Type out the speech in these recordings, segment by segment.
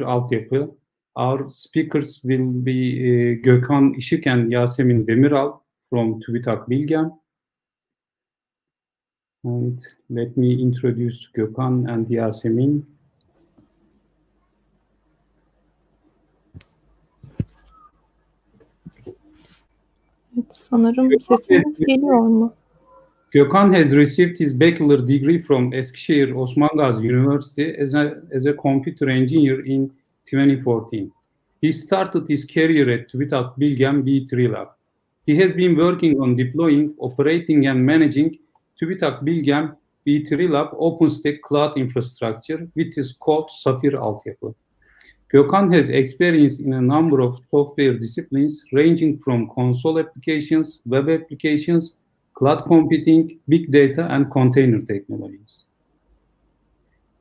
altyapı. Our speakers will be e, Gökhan Işık and Yasemin Demiral from TÜBİTAK Bilgem. And let me introduce Gökhan and Yasemin. Evet, sanırım sesiniz geliyor mu? Gökhan has received his bachelor degree from Eskişehir Osman Gazi University as a, as a computer engineer in 2014. He started his career at TÜBİTAK Bilgem B3 Lab. He has been working on deploying, operating and managing TÜBİTAK Bilgem B3 Lab OpenStack cloud infrastructure with his code Safir altyapı. Gökhan has experience in a number of software disciplines ranging from console applications, web applications, cloud computing, big data, and container technologies.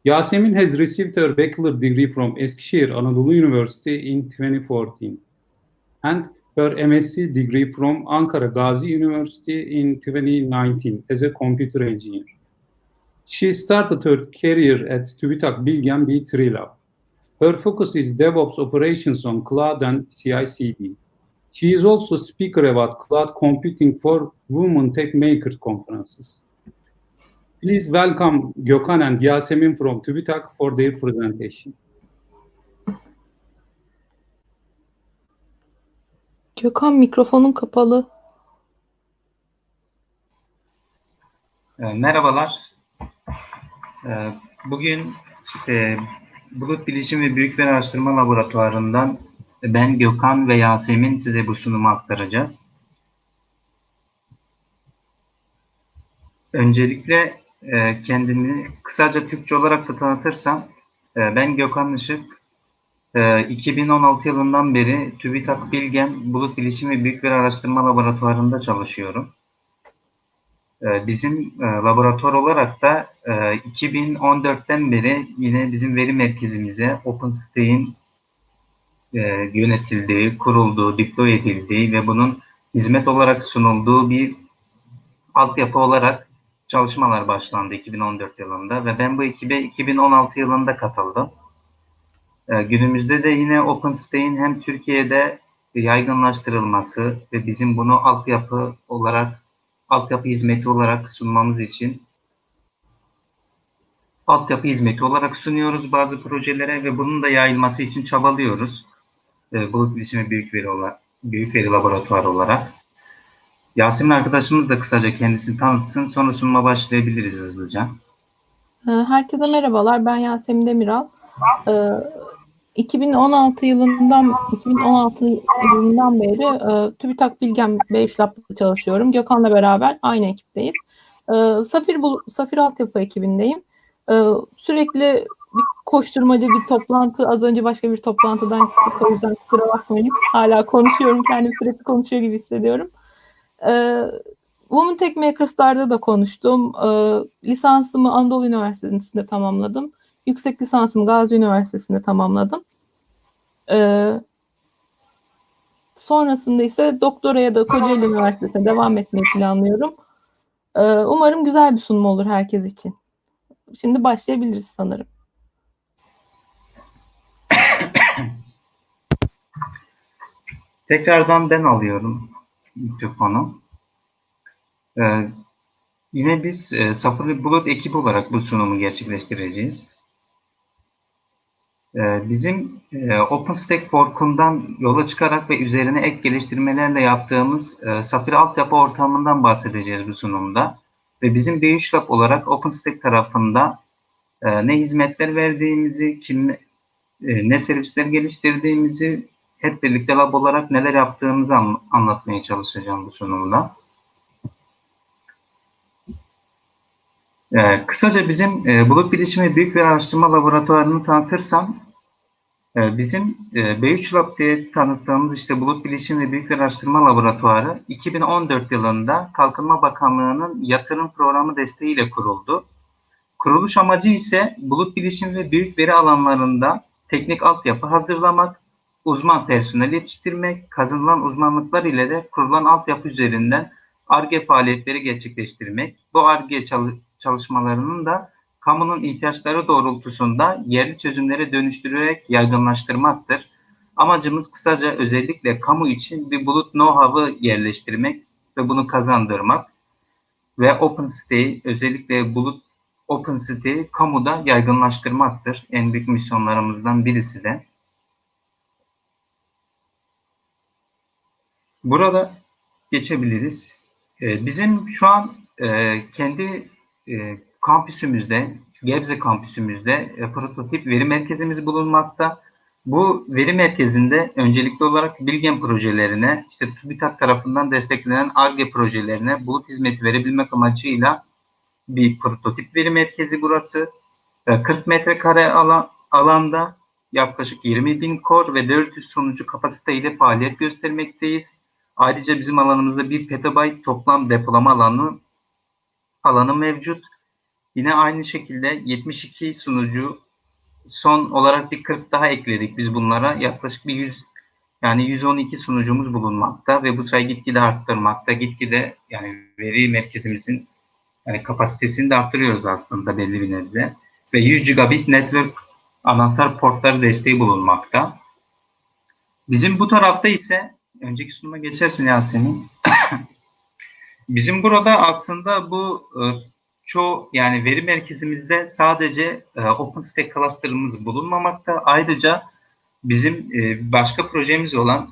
Yasemin has received her bachelor degree from Eskişehir Anadolu University in 2014 and her MSc degree from Ankara Gazi University in 2019 as a computer engineer. She started her career at TÜBİTAK Bilgem B3 Lab. Her focus is DevOps operations on cloud and CI/CD. She is also speaker about cloud computing for Women Tech Makers conferences. Please welcome Gökhan and Yasemin from TÜBİTAK for their presentation. Gökhan mikrofonun kapalı. E, Merhabalar. E, Bugün e, Bulut Bilişim ve Büyük Veri Araştırma Laboratuvarı'ndan ben Gökhan ve Yasemin size bu sunumu aktaracağız. Öncelikle e, kendimi kısaca Türkçe olarak da tanıtırsam e, ben Gökhan Işık. E, 2016 yılından beri TÜBİTAK Bilgem Bulut Bilişim ve Büyük Veri Araştırma Laboratuvarı'nda çalışıyorum. Ee, Bizim e, laboratuvar olarak da e, 2014'ten beri yine bizim veri merkezimize OpenStack'in e, yönetildiği, kurulduğu, deploy edildiği ve bunun hizmet olarak sunulduğu bir altyapı olarak çalışmalar başlandı 2014 yılında ve ben bu ekibe 2016 yılında katıldım. E, Günümüzde de yine OpenStack'in hem Türkiye'de yaygınlaştırılması ve bizim bunu altyapı olarak altyapı hizmeti olarak sunmamız için altyapı hizmeti olarak sunuyoruz bazı projelere ve bunun da yayılması için çabalıyoruz. E, Bulut Bilişimi Büyük Veri, olarak, Büyük Veri Laboratuvarı olarak. Yasemin arkadaşımız da kısaca kendisini tanıtsın. Sonra sunuma başlayabiliriz hızlıca. Ee, Herkese merhabalar. Ben Yasemin Demiral. Ee, 2016 yılından 2016 yılından beri e, TÜBİTAK Bilgem 5 Lab'da çalışıyorum. Gökhan'la beraber aynı ekipteyiz. Ee, Safir Safir Altyapı ekibindeyim. Ee, sürekli bir koşturmacı bir toplantı. Az önce başka bir toplantıdan. O yüzden kusura bakmayın. Hala konuşuyorum. Kendim sürekli konuşuyor gibi hissediyorum. Ee, Women Tech Makers'larda da konuştum. Ee, lisansımı Anadolu Üniversitesi'nde tamamladım. Yüksek lisansımı Gazi Üniversitesi'nde tamamladım. Ee, sonrasında ise doktoraya da Kocaeli Üniversitesi'ne devam etmeyi planlıyorum. Ee, umarım güzel bir sunum olur herkes için. Şimdi başlayabiliriz sanırım. Tekrardan ben alıyorum mikrofonu. Ee, yine biz e, Safari Bulut ekibi olarak bu sunumu gerçekleştireceğiz. Ee, bizim e, OpenStack Fork'undan yola çıkarak ve üzerine ek geliştirmelerle yaptığımız e, Safari altyapı ortamından bahsedeceğiz bu sunumda. Ve bizim B3 Lab olarak OpenStack tarafında e, ne hizmetler verdiğimizi, kim, e, ne servisler geliştirdiğimizi hep birlikte lab olarak neler yaptığımızı an- anlatmaya çalışacağım bu sunumda. Ee, kısaca bizim e, Bulut Bilişimi Büyük Veri Araştırma Laboratuvarını tanıtırsam, e, bizim e, B3 Lab diye tanıttığımız işte Bulut Bilişim ve Büyük Veri Araştırma Laboratuvarı 2014 yılında Kalkınma Bakanlığı'nın yatırım programı desteğiyle kuruldu. Kuruluş amacı ise bulut bilişim ve büyük veri alanlarında teknik altyapı hazırlamak, uzman personel yetiştirmek, kazanılan uzmanlıklar ile de kurulan altyapı üzerinden ARGE faaliyetleri gerçekleştirmek. Bu ARGE çalı- çalışmalarının da kamunun ihtiyaçları doğrultusunda yerli çözümlere dönüştürerek yaygınlaştırmaktır. Amacımız kısaca özellikle kamu için bir bulut know-how'ı yerleştirmek ve bunu kazandırmak ve OpenCity'yi özellikle bulut OpenCity'yi kamuda yaygınlaştırmaktır. En büyük misyonlarımızdan birisi de. Burada geçebiliriz. Ee, Bizim şu an e, kendi e, kampüsümüzde, Gebze kampüsümüzde e, prototip veri merkezimiz bulunmakta. Bu veri merkezinde öncelikli olarak Bilgen projelerine, işte TÜBİTAK tarafından desteklenen ARGE projelerine bulut hizmeti verebilmek amacıyla bir prototip veri merkezi burası. E, 40 metrekare alan, alanda yaklaşık 20 bin core ve 400 sunucu kapasiteyle faaliyet göstermekteyiz. Ayrıca bizim alanımızda 1 petabyte toplam depolama alanı alanı mevcut. Yine aynı şekilde 72 sunucu son olarak bir 40 daha ekledik biz bunlara. Yaklaşık bir 100 yani 112 sunucumuz bulunmakta ve bu sayı gitgide arttırmakta. Gitgide yani veri merkezimizin yani kapasitesini de arttırıyoruz aslında belli bir nebze. Ve 100 gigabit network anahtar portları desteği bulunmakta. Bizim bu tarafta ise önceki sunuma geçersin Yasemin. Bizim burada aslında bu e, çoğu yani veri merkezimizde sadece e, OpenStack cluster'ımız bulunmamakta. Ayrıca bizim e, başka projemiz olan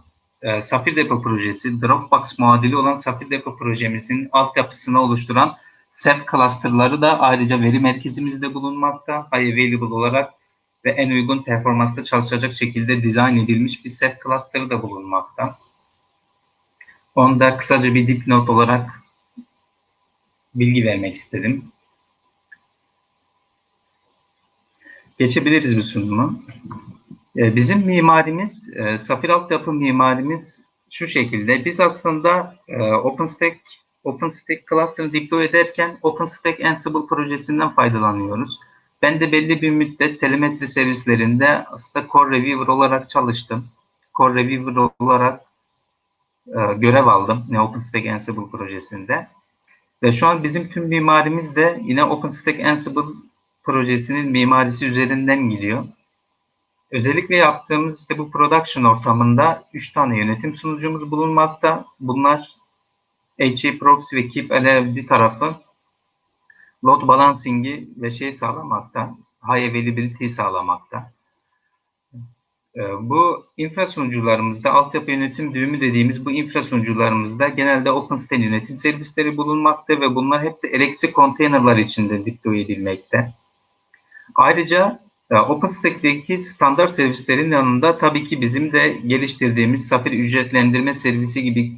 Safir Depo projesi, Dropbox muadili olan Safir Depo projemizin altyapısını oluşturan set cluster'ları da ayrıca veri merkezimizde bulunmakta. High available olarak ve en uygun performansta çalışacak şekilde dizayn edilmiş bir set cluster'ı da bulunmakta. Onu da kısaca bir dipnot olarak bilgi vermek istedim. Geçebiliriz bu sunumu. Ee, Bizim mimarimiz, e, Safir altyapı mimarimiz şu şekilde. Biz aslında e, OpenStack OpenStack Cluster'ı deploy ederken OpenStack Ansible projesinden faydalanıyoruz. Ben de belli bir müddet telemetri servislerinde aslında Core Reviewer olarak çalıştım. Core Reviewer olarak e, görev aldım OpenStack Ansible projesinde. Ve şu an bizim tüm mimarimiz de yine OpenStack Ansible projesinin mimarisi üzerinden gidiyor. Özellikle yaptığımız işte bu production ortamında 3 tane yönetim sunucumuz bulunmakta. Bunlar HA Proxy ve Keep LLD tarafı load balancing'i ve şey sağlamakta, high availability sağlamakta. Ee, Bu infra sunucularımızda altyapı yönetim düğümü dediğimiz bu infra sunucularımızda genelde OpenStack yönetim servisleri bulunmakta ve bunlar hepsi elektrik konteynerlar içinde deploy edilmekte. Ayrıca e, OpenStack'teki standart servislerin yanında tabii ki bizim de geliştirdiğimiz Safir ücretlendirme servisi gibi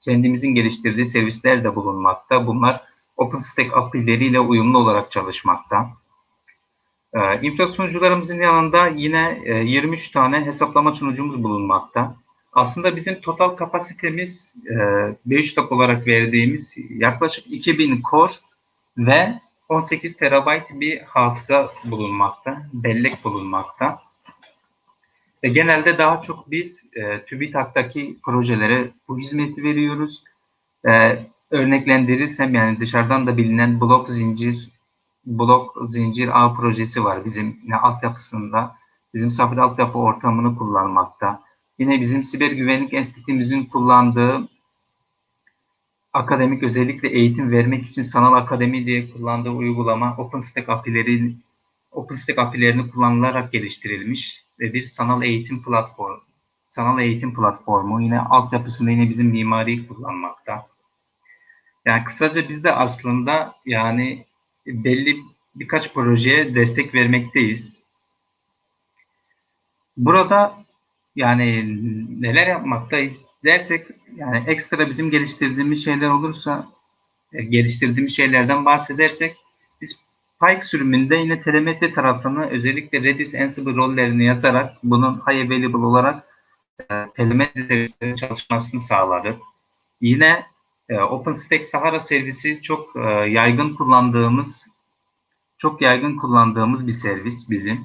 kendimizin geliştirdiği servisler de bulunmakta. Bunlar OpenStack API'leriyle uyumlu olarak çalışmakta. Ee, infra sunucularımızın yanında yine e, 23 tane hesaplama sunucumuz bulunmakta. Aslında bizim total kapasitemiz e, 5 top olarak verdiğimiz yaklaşık 2000 core ve 18 terabayt bir hafıza bulunmakta, bellek bulunmakta. Ve genelde daha çok biz e, TÜBİTAK'taki projelere bu hizmeti veriyoruz. E, örneklendirirsem yani dışarıdan da bilinen blok zincir blok zincir ağ projesi var bizim yine altyapısında. Bizim Safir altyapı ortamını kullanmakta. Yine bizim siber güvenlik enstitümüzün kullandığı akademik özellikle eğitim vermek için sanal akademi diye kullandığı uygulama OpenStack API'leri OpenStack API'lerini kullanılarak geliştirilmiş ve bir sanal eğitim platformu. Sanal eğitim platformu yine altyapısında yine bizim mimari kullanmakta. Yani kısaca biz de aslında yani belli birkaç projeye destek vermekteyiz. Burada yani neler yapmaktayız dersek yani ekstra bizim geliştirdiğimiz şeyler olursa e, geliştirdiğimiz şeylerden bahsedersek biz Pike sürümünde yine telemetri tarafını özellikle Redis Ansible rollerini yazarak bunun high available olarak e, telemetri çalışmasını sağladık. Yine e, OpenStack Sahara servisi çok e, yaygın kullandığımız çok yaygın kullandığımız bir servis bizim.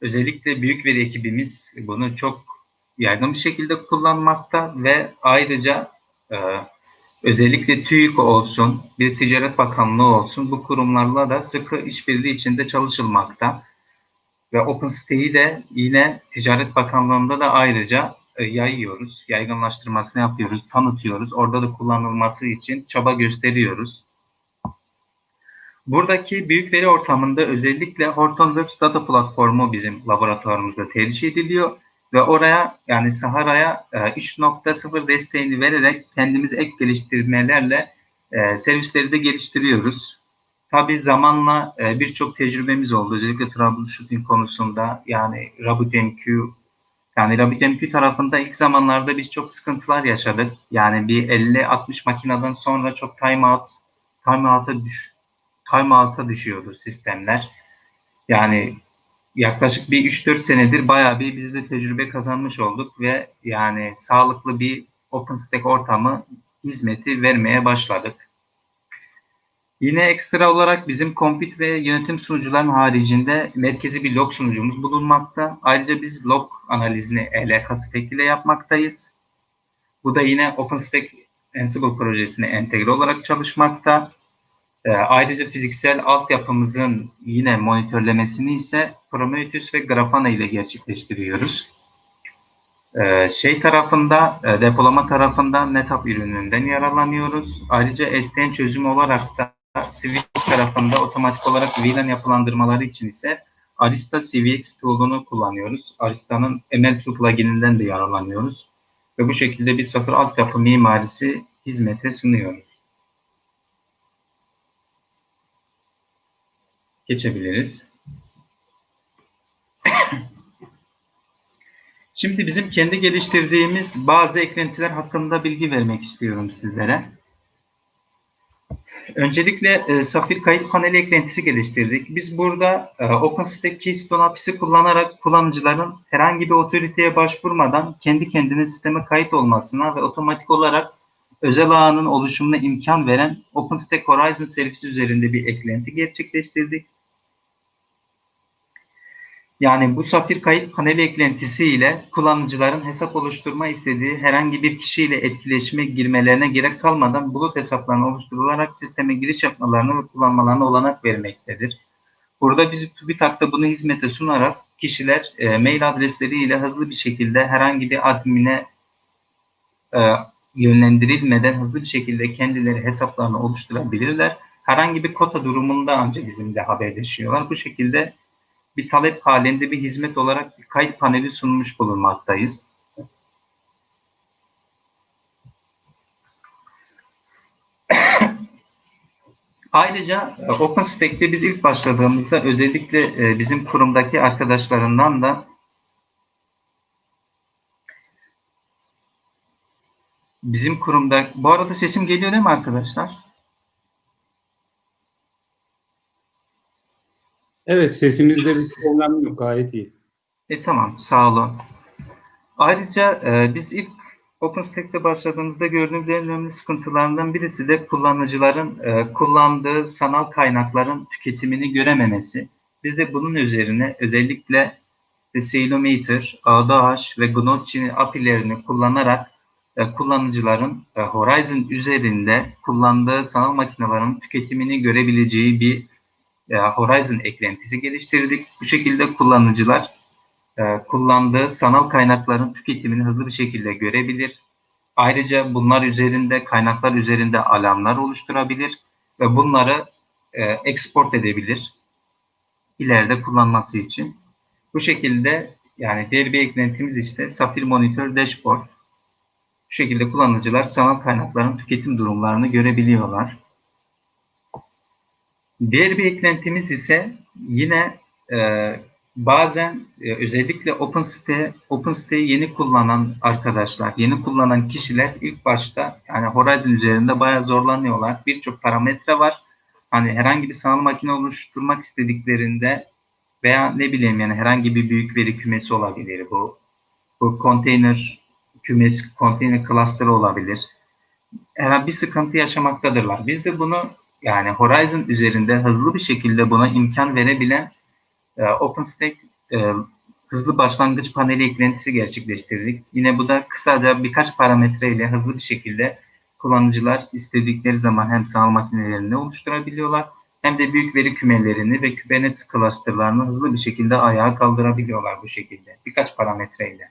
Özellikle büyük veri ekibimiz bunu çok yaygın bir şekilde kullanmakta ve ayrıca e, özellikle TÜİK olsun, bir Ticaret Bakanlığı olsun bu kurumlarla da sıkı işbirliği içinde çalışılmakta. Ve OpenSite'yi de yine Ticaret Bakanlığı'nda da ayrıca e, yayıyoruz, yaygınlaştırmasını yapıyoruz, tanıtıyoruz. Orada da kullanılması için çaba gösteriyoruz. Buradaki büyük veri ortamında özellikle Hortonworks Data Platformu bizim laboratuvarımızda tercih ediliyor ve oraya yani Sahara'ya e, 3.0 desteğini vererek kendimiz ek geliştirmelerle e, servisleri de geliştiriyoruz. Tabii zamanla e, birçok tecrübemiz oldu. Özellikle troubleshooting konusunda yani RabbitMQ yani RabbitMQ tarafında ilk zamanlarda biz çok sıkıntılar yaşadık. Yani bir 50-60 makineden sonra çok timeout timeout'a düş timeout'a düşüyordu sistemler. Yani yaklaşık bir 3-4 senedir bayağı bir biz de tecrübe kazanmış olduk ve yani sağlıklı bir OpenStack ortamı hizmeti vermeye başladık. Yine ekstra olarak bizim compute ve yönetim sunucuların haricinde merkezi bir log sunucumuz bulunmakta. Ayrıca biz log analizini ELK ile yapmaktayız. Bu da yine OpenStack Ansible projesine entegre olarak çalışmakta. E, ayrıca fiziksel altyapımızın yine monitörlemesini ise Prometheus ve Grafana ile gerçekleştiriyoruz. E, şey tarafında, e, depolama tarafında NetApp ürününden yararlanıyoruz. Ayrıca SDN çözümü olarak da Civic tarafında otomatik olarak VLAN yapılandırmaları için ise Arista CVX tool'unu kullanıyoruz. Arista'nın ML2 plugininden de yararlanıyoruz. Ve bu şekilde bir sıfır altyapı mimarisi hizmete sunuyoruz. Geçebiliriz. Şimdi bizim kendi geliştirdiğimiz bazı eklentiler hakkında bilgi vermek istiyorum sizlere. Öncelikle e, Safir kayıt paneli eklentisi geliştirdik. Biz burada e, OpenStack Keystone API'si kullanarak kullanıcıların herhangi bir otoriteye başvurmadan kendi kendine sisteme kayıt olmasına ve otomatik olarak özel ağının oluşumuna imkan veren OpenStack Horizon servisi üzerinde bir eklenti gerçekleştirdik. Yani bu Safir kayıt paneli eklentisi ile kullanıcıların hesap oluşturma istediği herhangi bir kişiyle etkileşime girmelerine gerek kalmadan bulut hesaplarını oluşturularak sisteme giriş yapmalarını ve kullanmalarına olanak vermektedir. Burada biz TÜBİTAK'ta bunu hizmete sunarak kişiler e, mail adresleriyle hızlı bir şekilde herhangi bir admine e, yönlendirilmeden hızlı bir şekilde kendileri hesaplarını oluşturabilirler. Herhangi bir kota durumunda ancak bizimle haberleşiyorlar. Bu şekilde bir talep halinde bir hizmet olarak bir kayıt paneli sunmuş bulunmaktayız. Ayrıca e, OpenStack'te biz ilk başladığımızda özellikle e, bizim kurumdaki arkadaşlarından da bizim kurumda bu arada sesim geliyor değil mi arkadaşlar? Evet sesinizde bir problem yok gayet iyi. E tamam sağ olun. Ayrıca e, biz ilk OpenStack'te başladığımızda gördüğümüz en önemli sıkıntılarından birisi de kullanıcıların e, kullandığı sanal kaynakların tüketimini görememesi. Biz de bunun üzerine özellikle işte Ceilometer, ADH ve Gnocchi API'lerini kullanarak e, kullanıcıların e, Horizon üzerinde kullandığı sanal makinelerin tüketimini görebileceği bir e, Horizon eklentisi geliştirdik. Bu şekilde kullanıcılar e, kullandığı sanal kaynakların tüketimini hızlı bir şekilde görebilir. Ayrıca bunlar üzerinde, kaynaklar üzerinde alanlar oluşturabilir ve bunları e, export edebilir ileride kullanması için. Bu şekilde yani diğer bir eklentimiz işte Safir Monitor Dashboard. Bu şekilde kullanıcılar sanal kaynakların tüketim durumlarını görebiliyorlar. Diğer bir eklentimiz ise yine e, bazen e, özellikle OpenSite, OpenSite'yi yeni kullanan arkadaşlar, yeni kullanan kişiler ilk başta yani Horizon üzerinde bayağı zorlanıyorlar. Birçok parametre var. Hani herhangi bir sanal makine oluşturmak istediklerinde veya ne bileyim yani herhangi bir büyük veri kümesi olabilir bu. Bu konteyner kümesi, konteyner cluster olabilir. Herhangi bir sıkıntı yaşamaktadırlar. Biz de bunu yani Horizon üzerinde hızlı bir şekilde buna imkan verebilen e, OpenStack e, hızlı başlangıç paneli eklentisi gerçekleştirdik. Yine bu da kısaca birkaç parametre ile hızlı bir şekilde kullanıcılar istedikleri zaman hem sanal makinelerini oluşturabiliyorlar hem de büyük veri kümelerini ve Kubernetes cluster'larını hızlı bir şekilde ayağa kaldırabiliyorlar bu şekilde birkaç parametreyle.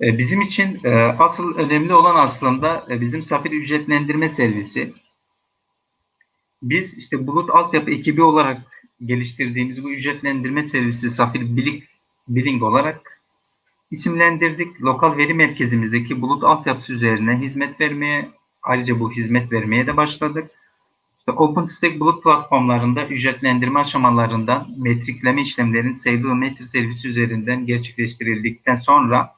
E, Bizim için e, asıl önemli olan aslında e, bizim Safir ücretlendirme servisi. Biz işte bulut altyapı ekibi olarak geliştirdiğimiz bu ücretlendirme servisi Safir Billing, Billing olarak isimlendirdik. Lokal veri merkezimizdeki bulut altyapısı üzerine hizmet vermeye, ayrıca bu hizmet vermeye de başladık. İşte OpenStack bulut platformlarında ücretlendirme aşamalarından metrikleme işlemlerin Sable Metri servisi üzerinden gerçekleştirildikten sonra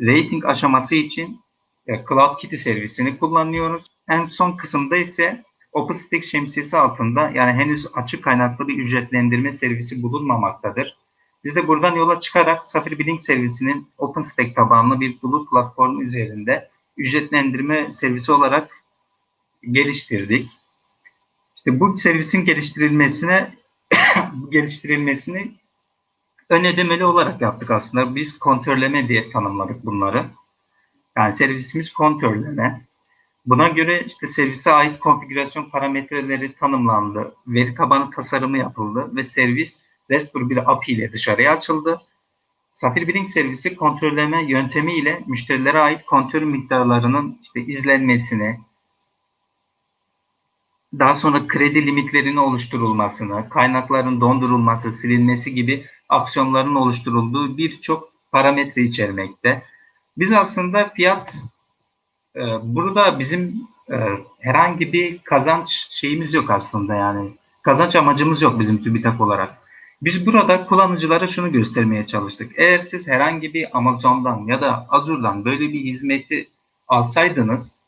rating aşaması için e, Cloud Kitty servisini kullanıyoruz. En son kısımda ise OpenStack şemsiyesi altında yani henüz açık kaynaklı bir ücretlendirme servisi bulunmamaktadır. Biz de buradan yola çıkarak Safir Billing servisinin OpenStack tabanlı bir bulut platformu üzerinde ücretlendirme servisi olarak geliştirdik. İşte bu servisin geliştirilmesine geliştirilmesini ön ödemeli olarak yaptık aslında. Biz kontörleme diye tanımladık bunları. Yani servisimiz kontörleme. Buna göre işte servise ait konfigürasyon parametreleri tanımlandı. Veri tabanı tasarımı yapıldı ve servis RESTful bir API ile dışarıya açıldı. Safir Billing servisi kontrolleme yöntemi ile müşterilere ait kontör miktarlarının işte izlenmesini, daha sonra kredi limitlerinin oluşturulmasını, kaynakların dondurulması, silinmesi gibi aksiyonların oluşturulduğu birçok parametre içermekte. Biz aslında fiyat e, burada bizim e, herhangi bir kazanç şeyimiz yok aslında yani. Kazanç amacımız yok bizim TÜBİTAK olarak. Biz burada kullanıcılara şunu göstermeye çalıştık. Eğer siz herhangi bir Amazon'dan ya da Azure'dan böyle bir hizmeti alsaydınız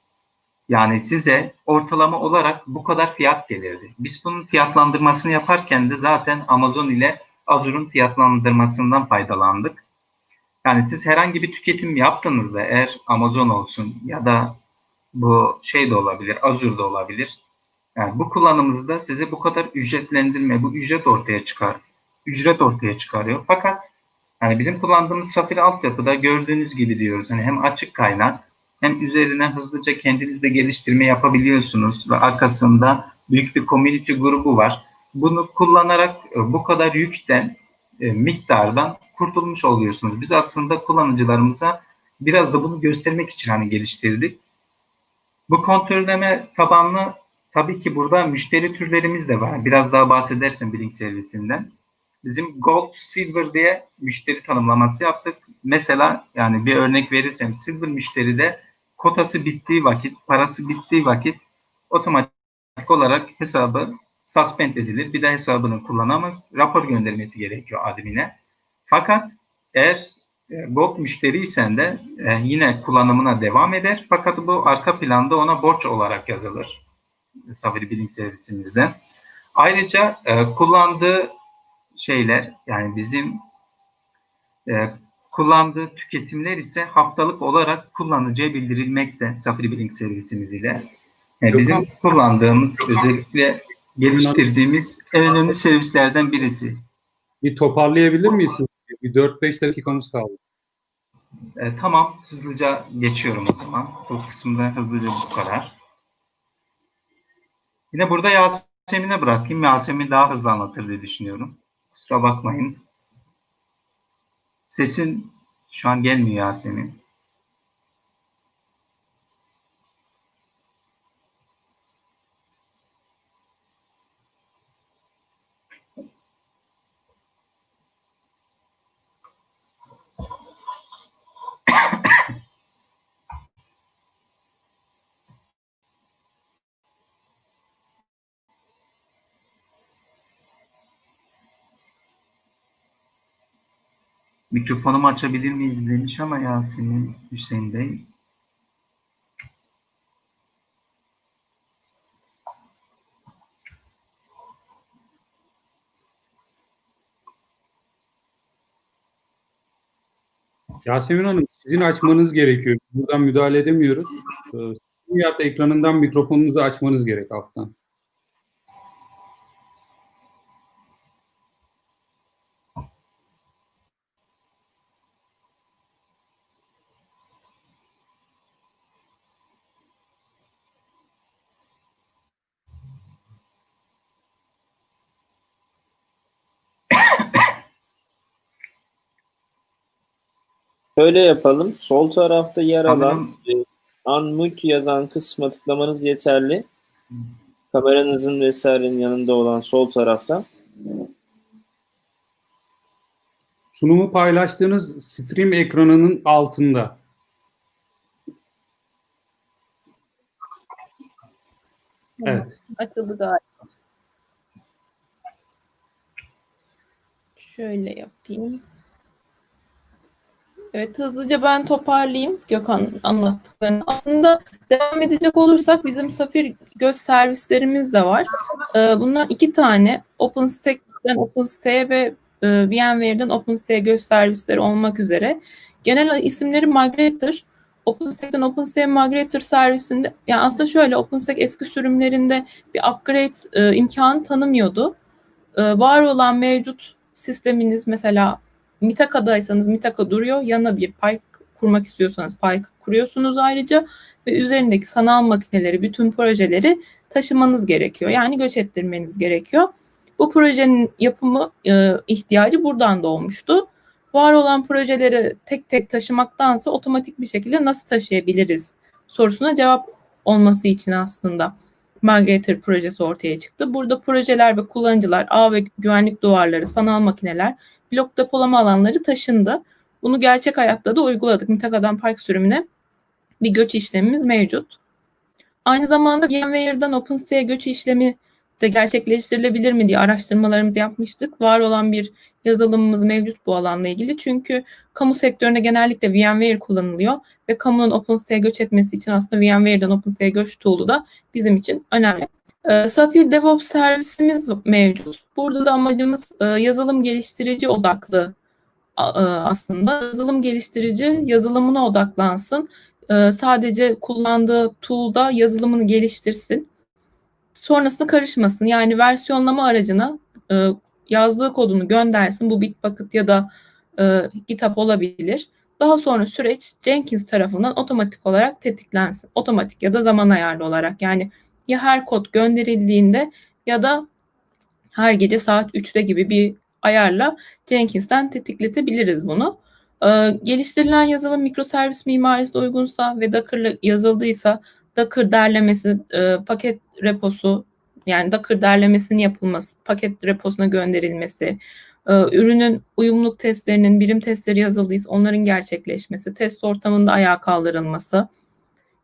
yani size ortalama olarak bu kadar fiyat gelirdi. Biz bunun fiyatlandırmasını yaparken de zaten Amazon ile Azure'un fiyatlandırmasından faydalandık. Yani siz herhangi bir tüketim yaptığınızda eğer Amazon olsun ya da bu şey de olabilir, Azure da olabilir. Yani bu kullanımınızda size bu kadar ücretlendirme, bu ücret ortaya çıkar. Ücret ortaya çıkarıyor. Fakat yani bizim kullandığımız Safir altyapıda gördüğünüz gibi diyoruz. Hani hem açık kaynak hem üzerine hızlıca kendiniz de geliştirme yapabiliyorsunuz ve arkasında büyük bir community grubu var. Bunu kullanarak e, bu kadar yükten, e, miktardan kurtulmuş oluyorsunuz. Biz aslında kullanıcılarımıza biraz da bunu göstermek için hani geliştirdik. Bu kontrolleme tabanlı tabii ki burada müşteri türlerimiz de var. Biraz daha bahsedersen Blink servisinden. Bizim Gold, Silver diye müşteri tanımlaması yaptık. Mesela yani bir örnek verirsem Silver müşteride kotası bittiği vakit, parası bittiği vakit otomatik olarak hesabı suspend edilir. Bir de hesabını kullanamaz. Rapor göndermesi gerekiyor admine. Fakat eğer e, Gold müşteriysen de e, yine kullanımına devam eder. Fakat bu arka planda ona borç olarak yazılır. Safari Billing servisimizde. Ayrıca e, kullandığı şeyler yani bizim kullandığı tüketimler ise haftalık olarak kullanıcıya bildirilmekte Safari Billing servisimiz ile. E, bizim kullandığımız özellikle geliştirdiğimiz en önemli servislerden birisi. Bir toparlayabilir miyiz? Bir 4-5 dakikamız kaldı. E, tamam, hızlıca geçiyorum o zaman. Bu kısımda hızlıca bu kadar. Yine burada Yasemin'e bırakayım. Yasemin daha hızlı anlatır diye düşünüyorum. Kusura bakmayın. Sesin şu an gelmiyor Yasemin. Mikrofonumu açabilir miyiz demiş ama Yasemin Hüseyin Bey. Yasemin Hanım sizin açmanız gerekiyor. Buradan müdahale edemiyoruz. Ee, Sizin ya da ekranından mikrofonunuzu açmanız gerek alttan. Şöyle yapalım. Sol tarafta yer alan Sanırım e, unmute yazan kısma tıklamanız yeterli. Kameranızın vesairenin yanında olan sol tarafta. Sunumu paylaştığınız stream ekranının altında. Evet. Açıldı galiba. Şöyle yapayım. Evet hızlıca ben toparlayayım Gökhan anlattıklarını. Aslında devam edecek olursak bizim Safir göz servislerimiz de var. Ee, bunlar iki tane OpenStack'ten OpenStack'e ve e, VMware'den OpenStack'e göz servisleri olmak üzere. Genel isimleri Migrator. OpenStack'ten OpenStack'e Migrator servisinde yani aslında şöyle OpenStack eski sürümlerinde bir upgrade e, imkanı tanımıyordu. E, var olan mevcut sisteminiz mesela Mitaka'daysanız Mitaka duruyor. Yanına bir Pike kurmak istiyorsanız Pike kuruyorsunuz ayrıca ve üzerindeki sanal makineleri, bütün projeleri taşımanız gerekiyor. Yani göç ettirmeniz gerekiyor. Bu projenin yapımı e, ihtiyacı buradan doğmuştu. Var olan projeleri tek tek taşımaktansa otomatik bir şekilde nasıl taşıyabiliriz sorusuna cevap olması için aslında Migrator projesi ortaya çıktı. Burada projeler ve kullanıcılar, ağ ve güvenlik duvarları, sanal makineler, blok depolama alanları taşındı. Bunu gerçek hayatta da uyguladık. Mitaka'dan Pike sürümüne bir göç işlemimiz mevcut. Aynı zamanda VMware'dan OpenStack'e göç işlemi de gerçekleştirilebilir mi diye araştırmalarımızı yapmıştık. Var olan bir yazılımımız mevcut bu alanla ilgili. Çünkü kamu sektöründe genellikle VMware kullanılıyor ve kamunun OpenStack'e göç etmesi için aslında VMware'den OpenStack'e göç tool'u da bizim için önemli. Ee, Safir DevOps servisimiz mevcut. Burada da amacımız e, yazılım geliştirici odaklı e, aslında. Yazılım geliştirici yazılımına odaklansın. E, sadece kullandığı tool'da yazılımını geliştirsin. Sonrasında karışmasın. Yani versiyonlama aracına e, yazdığı kodunu göndersin. Bu Bitbucket ya da e, GitHub olabilir. Daha sonra süreç Jenkins tarafından otomatik olarak tetiklensin. Otomatik ya da zaman ayarlı olarak. Yani ya her kod gönderildiğinde ya da her gece saat 3'te gibi bir ayarla Jenkins'ten tetikletebiliriz bunu. Ee, geliştirilen yazılım mikroservis mimarisine uygunsa ve Docker'la yazıldıysa Docker derlemesi, e, paket reposu yani Docker derlemesinin yapılması, paket reposuna gönderilmesi, e, ürünün uyumluluk testlerinin birim testleri yazıldıysa onların gerçekleşmesi, test ortamında ayağa kaldırılması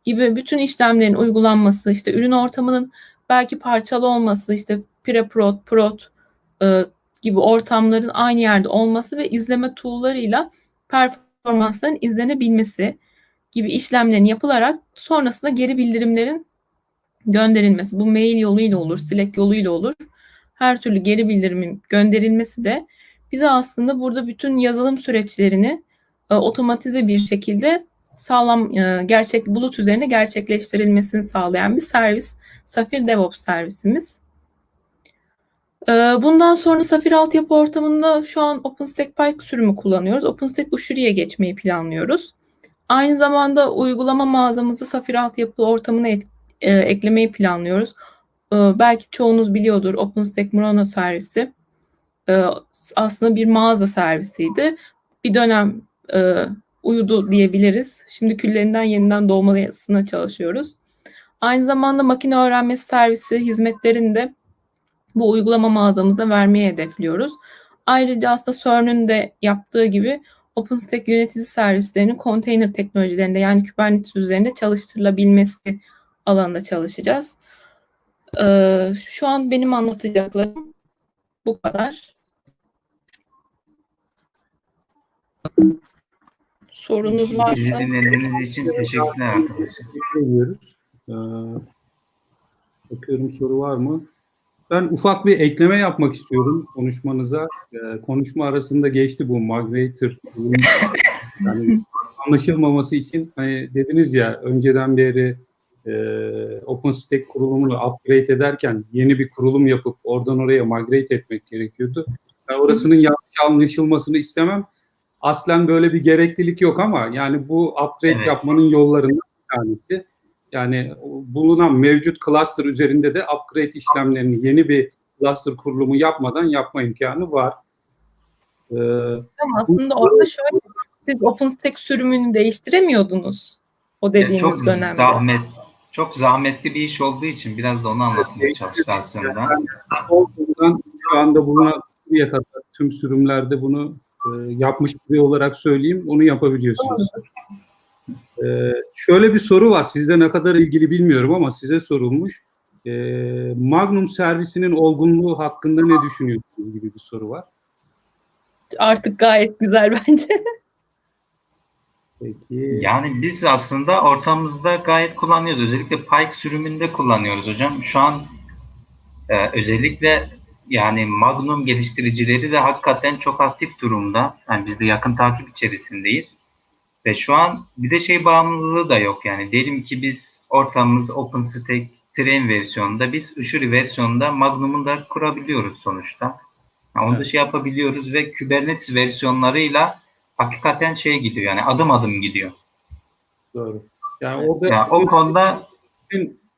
gibi bütün işlemlerin uygulanması, işte ürün ortamının belki parçalı olması, işte pre-prod, prod e, gibi ortamların aynı yerde olması ve izleme tool'larıyla performansların izlenebilmesi gibi işlemlerin yapılarak sonrasında geri bildirimlerin gönderilmesi. Bu mail yoluyla olur, Slack yoluyla olur. Her türlü geri bildirimin gönderilmesi de bize aslında burada bütün yazılım süreçlerini e, otomatize bir şekilde sağlam e, gerçek bulut üzerinde gerçekleştirilmesini sağlayan bir servis. Safir DevOps servisimiz. E, bundan sonra Safir altyapı ortamında şu an OpenStack Pike sürümü kullanıyoruz. OpenStack Ushuri'ye geçmeyi planlıyoruz. Aynı zamanda uygulama mağazamızı Safir altyapı ortamına et, e, eklemeyi planlıyoruz. E, belki çoğunuz biliyordur OpenStack Murano servisi. E, aslında bir mağaza servisiydi. Bir dönem e, uyudu diyebiliriz. Şimdi küllerinden yeniden doğmasına çalışıyoruz. Aynı zamanda makine öğrenmesi servisi hizmetlerini de bu uygulama mağazamızda vermeye hedefliyoruz. Ayrıca aslında CERN'ün de yaptığı gibi OpenStack yönetici servislerinin konteyner teknolojilerinde yani Kubernetes üzerinde çalıştırılabilmesi alanında çalışacağız. Ee, şu an benim anlatacaklarım bu kadar. Sorunuz bizi varsa. dinlediğiniz için teşekkürler arkadaşlar. Teşekkür ediyoruz. Ee, bakıyorum soru var mı? Ben ufak bir ekleme yapmak istiyorum konuşmanıza. Ee, konuşma arasında geçti bu migrator. Yani anlaşılmaması için hani dediniz ya önceden beri e, OpenStack kurulumunu upgrade ederken yeni bir kurulum yapıp oradan oraya migrate etmek gerekiyordu. Ben orasının yanlış anlaşılmasını istemem. Aslen böyle bir gereklilik yok ama yani bu upgrade Evet. yapmanın yollarından bir tanesi. Yani bulunan mevcut cluster üzerinde de upgrade işlemlerini yeni bir cluster kurulumu yapmadan yapma imkanı var. Ee, Ama aslında orada şöyle siz OpenStack sürümünü değiştiremiyordunuz o dediğiniz çok dönemde. zahmet çok zahmetli bir iş olduğu için biraz da onu anlatmaya çalıştı aslında. Olduğundan şu anda bulunabilecek kadar tüm sürümlerde bunu e, yapmış biri olarak söyleyeyim. Onu yapabiliyorsunuz. E, şöyle bir soru var. Sizde ne kadar ilgili bilmiyorum ama size sorulmuş. E, Magnum servisinin olgunluğu hakkında ne düşünüyorsunuz gibi bir soru var. Artık gayet güzel bence. Peki. Yani biz aslında ortamımızda gayet kullanıyoruz. Özellikle Pike sürümünde kullanıyoruz hocam. Şu an e, özellikle yani Magnum geliştiricileri de hakikaten çok aktif durumda. Yani biz de yakın takip içerisindeyiz. Ve şu an bir de şey bağımlılığı da yok. Yani diyelim ki biz ortamımız OpenStack Train versiyonunda biz Usuri versiyonunda Magnum'u da kurabiliyoruz sonuçta. Yani onu da Evet. şey yapabiliyoruz ve Kubernetes versiyonlarıyla hakikaten şey gidiyor yani adım adım gidiyor. Doğru. Yani orada Yani o konuda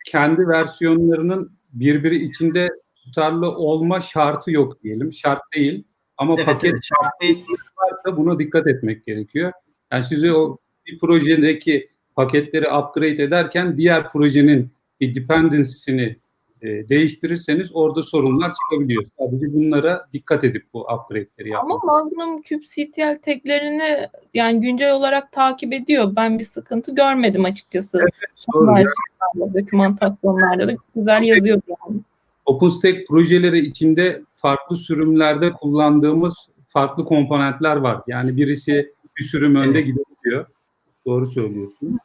kendi versiyonlarının birbiri içinde tutarlı olma şartı yok diyelim. Şart değil. Ama evet, paket evet, şart değil. varsa buna dikkat etmek gerekiyor. Yani size o bir projedeki paketleri upgrade ederken diğer projenin bir dependency'sini e, değiştirirseniz orada sorunlar çıkabiliyor. Sadece bunlara dikkat edip bu upgrade'leri Ama yapmak. Magnum kubectl taglerini yani güncel olarak takip ediyor. Ben bir sıkıntı görmedim açıkçası. Son doğru. versiyonlarda, dokümantasyonlarda da güzel yazıyor yani. OpenStack projeleri içinde farklı sürümlerde kullandığımız farklı komponentler var. Yani birisi bir sürüm önde Evet. gidebiliyor. Doğru söylüyorsunuz.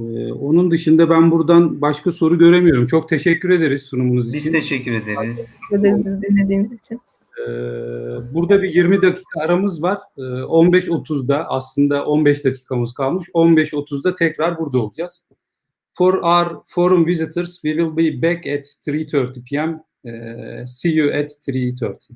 Ee, onun dışında ben buradan başka soru göremiyorum. Çok teşekkür ederiz sunumunuz Biz için. teşekkür ederiz. Teşekkür ederiz dinlediğiniz için. Ee, burada bir 20 dakika aramız var. Ee, 15.30'da aslında 15 dakikamız kalmış. 15.30'da tekrar burada olacağız. For our forum visitors, we will be back at 3.30 p.m. Ee, see you at 3.30.